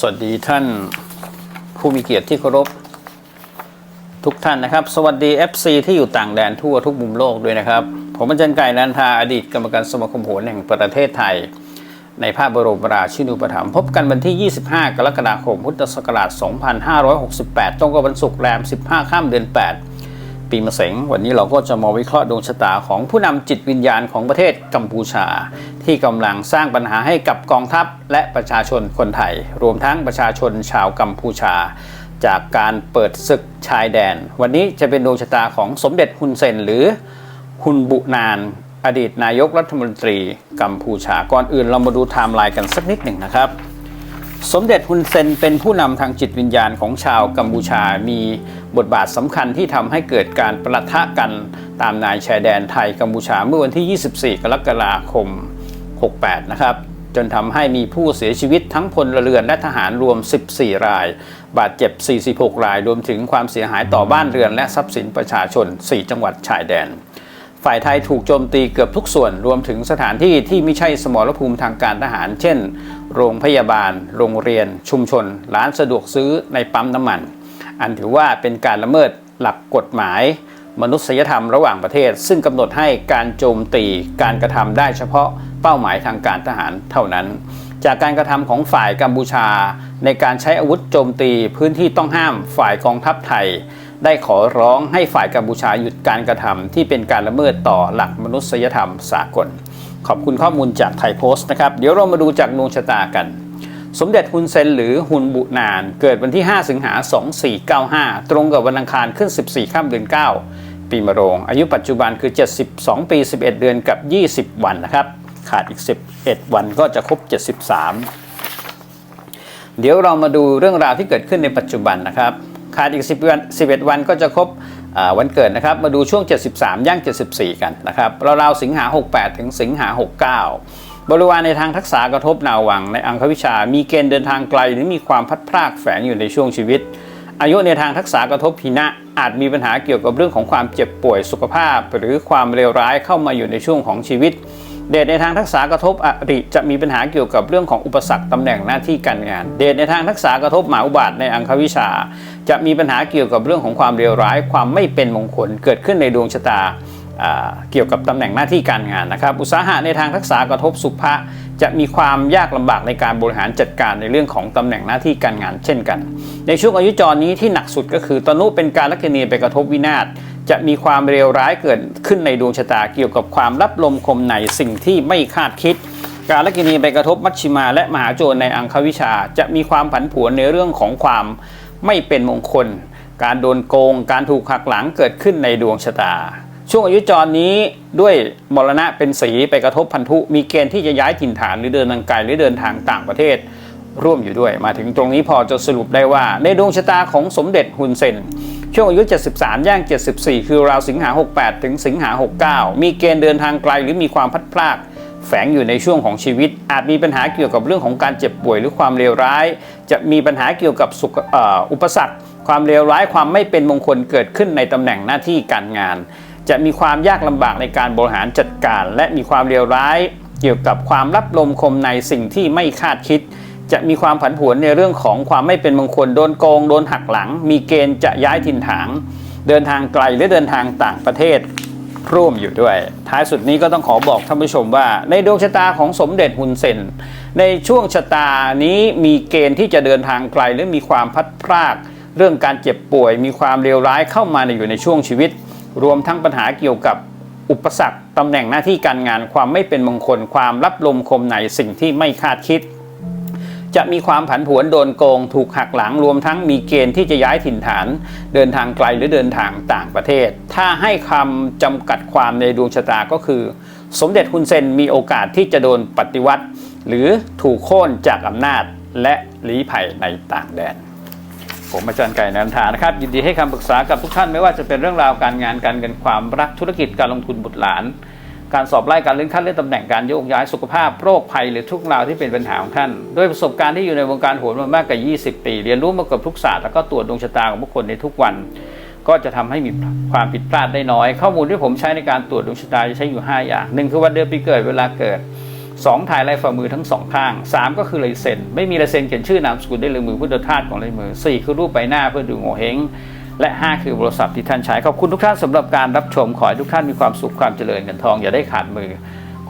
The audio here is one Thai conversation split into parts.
สวัสดีท่านผู้มีเกียรติที่เคารพทุกท่านนะครับ สวัสดี FC ที่อยู่ต่างแดนทั่วทุกมุมโลกด้วยนะครับ ผมอาจารย์ไก่นันทาอดีตกรรมการสมาคมโหรแห่งประเทศไทย ในภาพบรมราชินูปถัมภ์พบกันวันที่ 25 กรกฎาคมพุทธศักราช 2568 ตรงกับวันศุกร์แรม 15 ข้ามเดือน 8 ปีมะเสงวันนี้เราก็จะมาวิเคราะห์ดวงชะตาของผู้นำจิตวิญญาณของประเทศกัมพูชา ที่กำลังสร้างปัญหาให้กับกองทัพและประชาชนคนไทย รวมทั้งประชาชนชาวกัมพูชา จากการเปิดศึกชายแดน วันนี้จะเป็นดวงชะตาของสมเด็จฮุนเซนหรือฮุนบุนานอดีตนายกรัฐมนตรีกัมพูชาก่อนอื่นเรามาดูไทม์ไลน์กันสักนิดหนึ่งนะครับ สมเด็จฮุนเซนเป็นผู้นำทางจิตวิญญาณของชาวกัมพูชา มีบทบาทสำคัญที่ทำให้เกิดการประทะกันตามนายชายแดนไทยกัมพูชาเมื่อวันที่ 24 กรกฎาคม 68 นะครับ จนทำให้มีผู้เสียชีวิตทั้งพลเรือนและทหารรวม 14 ราย บาดเจ็บ 46 ราย รวมถึงความเสียหายต่อบ้านเรือนและทรัพย์สินประชาชน 4 จังหวัดชายแดน ฝ่ายไทยถูกโจมตีเกือบทุกส่วนรวมถึงสถานที่ที่ไม่ใช่สมรภูมิทางการทหาร เช่น โรงพยาบาล โรงเรียน ชุมชน ร้านสะดวกซื้อในปั๊มน้ำมัน อันถือว่าเป็นการละเมิดหลักกฎหมาย มนุษยธรรมระหว่างประเทศ ซึ่งกำหนดให้การโจมตีการกระทำได้เฉพาะเป้าหมายทางการทหารเท่านั้น จากการกระทำของฝ่ายกัมพูชา ในการใช้อาวุธโจมตีพื้นที่ต้องห้ามฝ่ายกองทัพไทย ได้ขอร้องให้ฝ่ายกัมพูชาหยุดการกระทำที่เป็นการละเมิดต่อหลักมนุษยธรรมสากล ขอบคุณข้อมูลจากไทยโพสต์นะครับ เดี๋ยวเรามาดูจากดวงชะตากัน สมเด็จฮุนเซนหรือฮุนบุนาน เกิดวันที่ 5 สิงหา 2495 ตรงกับวันอังคารขึ้น 14ข้ามเดือน 9 ปีมะโรง อายุปัจจุบันคือ 72 ปี 11 เดือนกับ 20 วันนะครับ ขาดอีก 11 วันก็จะครบ 73 เดี๋ยวเรามาดูเรื่องราวที่เกิดขึ้นในปัจจุบันนะครับ ขาดอีก 10วัน11 วันก็จะครบวันเกิดนะครับ มาดูช่วง 73 ย่าง 74 กันนะครับราวๆสิงหา 68 ถึงสิงหา 69 บริวารในทางทักษะกระทบนาวัง ในอังควิชา มีเกณฑ์เดินทางไกลหรือมีความพัดพรากแฝงอยู่ในช่วงชีวิต อายุในทางทักษะกระทบพินะอาจมีปัญหาเกี่ยวกับเรื่องของความเจ็บป่วยสุขภาพ หรือความเลวร้ายเข้ามาอยู่ในช่วงของชีวิต เดชในทางทักษะกระทบอริจะมีปัญหาเกี่ยวกับเรื่องของอุปสรรคตำแหน่งหน้าที่การงาน เดชในทางทักษะกระทบหมาอุบาทในอังควิชา จะมีปัญหาเกี่ยวกับเรื่องของความเลวร้าย ความไม่เป็นมงคลเกิดขึ้นในดวงชะตาเกี่ยวกับตำแหน่งหน้าที่การงานนะครับ อุตสาหะในทางทักษะกระทบสุภะจะมีความยากลำบากในการบริหารจัดการในเรื่องของตำแหน่งหน้าที่การงานเช่นกัน ในช่วงอายุจรนี้ที่หนักสุดก็คือตนุเป็นการลัคนีไปกระทบวินาศ จะมีความเลวร้ายเกิดขึ้นในดวงชะตาเกี่ยวกับความรับลมคมในสิ่งที่ไม่คาดคิด การลัคนีไปกระทบมัชชิมา และมหาโจรในอังควิชา จะมีความผันผวนในเรื่องของความไม่เป็นมงคล การโดนโกง การถูกหักหลังเกิดขึ้นในดวงชะตา ช่วงอายุจรนี้ด้วยมรณะเป็นสีไปกระทบพันธุ มีเกณฑ์ที่จะย้ายถิ่นฐานหรือเดินทางไกลหรือเดินทางต่างประเทศ ร่วมอยู่ด้วย มาถึงตรงนี้พอจะสรุปได้ว่า ในดวงชะตาของสมเด็จฮุนเซน ช่วงอายุ 73 ย่าง 74 คือราวสิงหา 68 ถึงสิงหา 69 มีเกณฑ์เดินทางไกลหรือมีความพลัดพรากแฝงอยู่ในช่วงของชีวิต อาจมีปัญหาเกี่ยวกับเรื่องของการเจ็บป่วยหรือความเลวร้าย จะมีปัญหาเกี่ยวกับสุขอออุปสรรค ความเลวร้ายความไม่เป็นมงคลเกิดขึ้นในตำแหน่งหน้าที่การงาน จะมีความยากลำบากในการบริหารจัดการ และมีความเลวร้าย เกี่ยวกับความรับลมคมในสิ่งที่ไม่คาดคิด จะมีความผันผวนในเรื่องของความไม่เป็นมงคลโดนโกงโดนหักหลัง มีเกณฑ์จะย้ายถิ่นฐานเดินทางไกลหรือเดินทางต่างประเทศร่วมอยู่ด้วย ท้ายสุดนี้ก็ต้องขอบอกท่านผู้ชมว่า ในดวงชะตาของสมเด็จฮุนเซนในช่วงชะตานี้มีเกณฑ์ที่จะเดินทางไกลหรือมีความพัดพรากเรื่องการเจ็บป่วย มีความเลวร้ายเข้ามาในอยู่ในช่วงชีวิต รวมทั้งปัญหาเกี่ยวกับอุปสรรคตำแหน่งหน้าที่การงานความไม่เป็นมงคลความรับลมคมในสิ่งที่ไม่คาดคิด จะมีความผันผวนโดนโกง ถูกหักหลังรวมทั้งมีเกณฑ์ที่จะย้ายถิ่นฐาน เดินทางไกลหรือเดินทางต่างประเทศ ถ้าให้คำจำกัดความในดวงชะตาก็คือ สมเด็จฮุนเซนมีโอกาสที่จะโดนปฏิวัติ หรือถูกโค่นจากอำนาจและลี้ภัยในต่างแดนผมอาจารย์ไก่นันทานะครับ ยินดีให้คำปรึกษากับทุกท่านไม่ว่าจะเป็นเรื่องราวการงานการเงินความรักธุรกิจการลงทุนบุตรหลาน การสอบไล่การเลื่อนขั้นเลื่อนตำแหน่งการโยกย้ายสุขภาพโรคภัยหรือทุกราวที่เป็นปัญหาของท่านด้วยประสบการณ์ที่อยู่ในวงการโหรมามากกว่า 20 ปี เรียนรู้มากับทุกศาสตร์แล้วก็ตรวจดวงชะตาของบุคคลในทุกวัน ก็จะทำให้มีความผิดพลาดได้น้อย ข้อมูลที่ผมใช้ในการตรวจดวงชะตาจะใช้อยู่ 5 อย่างหนึ่งคือวันเดือนปีเกิดเวลาเกิด 2 ถ่ายลายฝ่ามือทั้งสองข้าง 3 ก็คือลายเซ็นไม่มีลายเซ็นเขียนชื่อนามสกุลได้เลยมือพุทธทาสของลายมือ 4 คือรูปใบหน้าเพื่อดูโงเฮง และ 5 คือโทรศัพท์ที่ท่านใช้ ขอบคุณทุกท่านสำหรับการรับชม ขอให้ทุกท่านมีความสุขความเจริญเงินทองอย่าได้ขาดมือ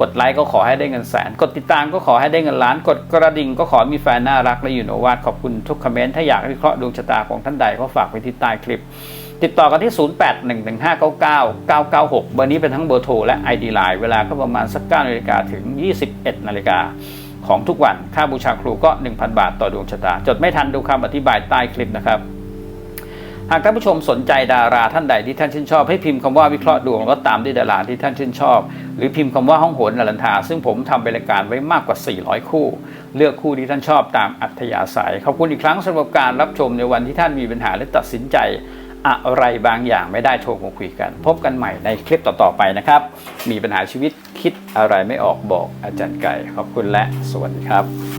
กดไลค์ก็ขอให้ได้เงินแสน กดติดตามก็ขอให้ได้เงินล้าน กดกระดิ่งก็ขอมีแฟนน่ารักและอยู่โนวาดขอบคุณทุกคอมเมนต์ถ้าอยากวิเคราะห์ดวงชะตาของท่านใดก็ฝากไว้ที่ใต้คลิป ติดต่อกันที่ 0811599996 เบอร์นี้เป็นทั้งเบอร์โทรและ ID Line เวลาก็ประมาณสัก9นาฬิกาถึง 21นาฬิกาของทุกวัน ค่าบูชาครูก็ 1,000 บาทต่อดวงชะตา จดไม่ทันดูคำอธิบายใต้คลิปนะครับ หากท่านผู้ชมสนใจดาราท่านใดที่ท่านชื่นชอบ ให้พิมพ์คำว่าวิเคราะห์ดวงแล้วก็ตามด้วยดาราที่ท่านชื่นชอบ หรือพิมพ์คำว่าห้องโหนนรันทา ซึ่งผมทำเป็นรายการไว้มากกว่า 400 คู่ เลือกคู่ที่ท่านชอบตามอัธยาศัยขอบคุณอีกครั้งสำหรับการรับชมในวันที่ท่านมีปัญหาและตัดสินใจอะไรบางอย่างไม่ได้โทรมาคุยกัน พบกันใหม่ในคลิปต่อๆไปนะครับ มีปัญหาชีวิตคิดอะไรไม่ออกบอกอาจารย์ไก่ ขอบคุณและสวัสดีครับ